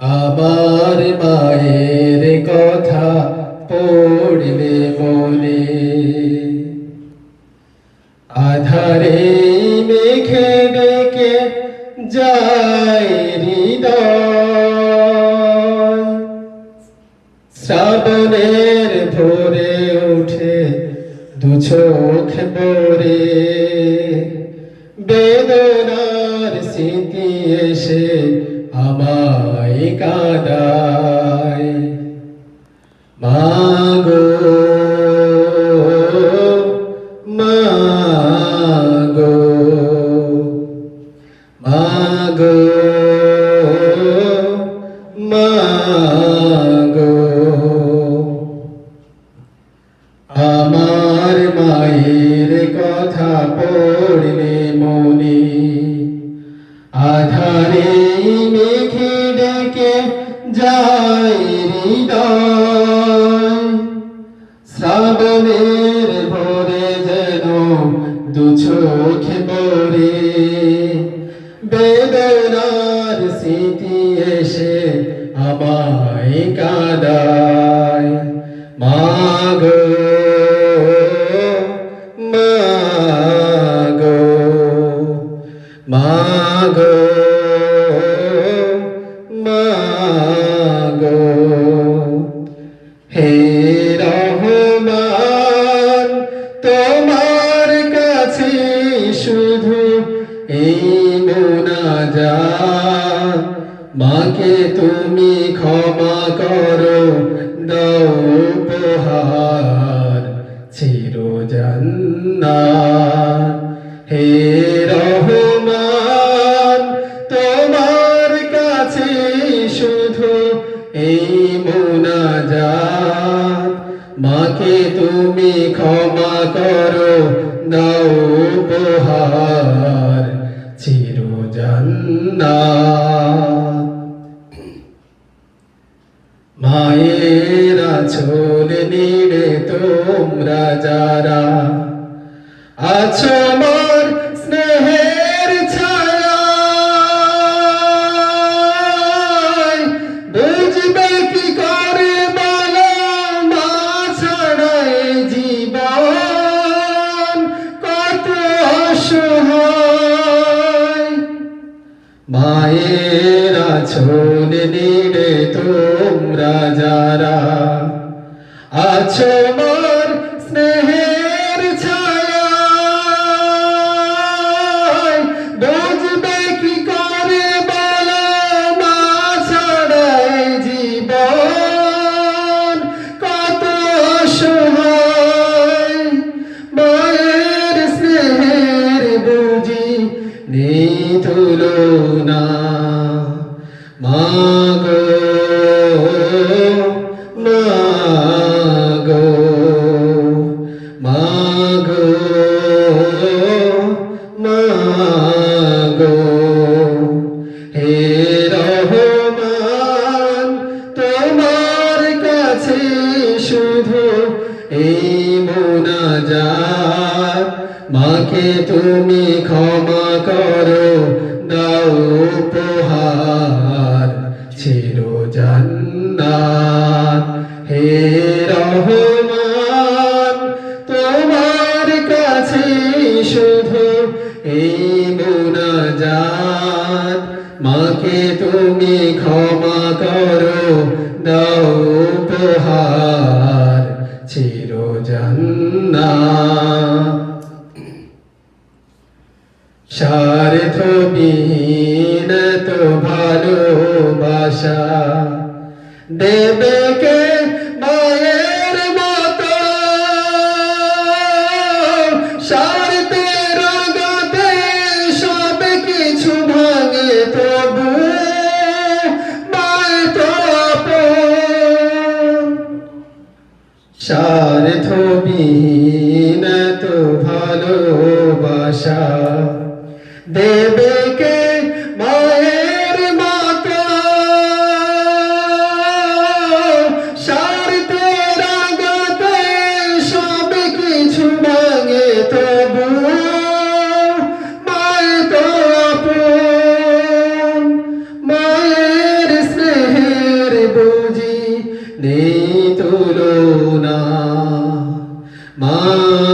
আমার মায়ের কথা পড়লে মনে। আধারে মেঘে ডেকে যায় হৃদয়। শ্রাবণের ভোরে উঠে দু চোখ পরে বেদনার স্মৃতি এসে আমায় কাদায়। মাগো মাগো মাগো মাগো আধারে মেঘে ডেকে যায় শ্রাবণের ভোরে যেন দু চোখে পড়ে। বেদনার স্মৃতি এসে আমায় কাদায়। মাগো মোনাজা মাকে তুমি ক্ষমা করো, দাও উপহার চির হে রহমান, তোমার কাছে শুধু এই মোনাজাত। মাকে তুমি ক্ষমা করো, দাও উপহার চির মায়ের আছোল নিড়ে তোমরা যারা আছো মোর স্নেহের ছায়া, বুঝবে কি করে বলো মা ছাড়াই জীবন? কত অসহায়। মায়ের ছোড় নিড়ে তোমরা যারা আছো মোর মাগো মাগো মাগো মাগো হে রহমান তোমার কাছে শুধু এই মোনাজাত মাকে তুমি ক্ষমা করো দাও উপহার চির জান্নাত। হে রহমান, তোমার কাছে শুধু এই মোনাজাত। মাকে তুমি ক্ষমা করো, দাও উপহার চির জান্নাত। স্বার্থবিহীন তো ভালোবাসা। দেবে কে মায়ের মতো? স্বার্থের গাতে সব কিছু ভাঙে তবু আপন। স্বার্থবিহীন তো ভালোবাসা।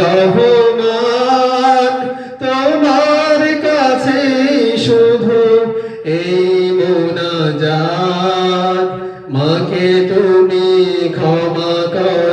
রহমান তোমার কাছে শুধু এই মোনাজাত। মাকে তুমি ক্ষমা কর।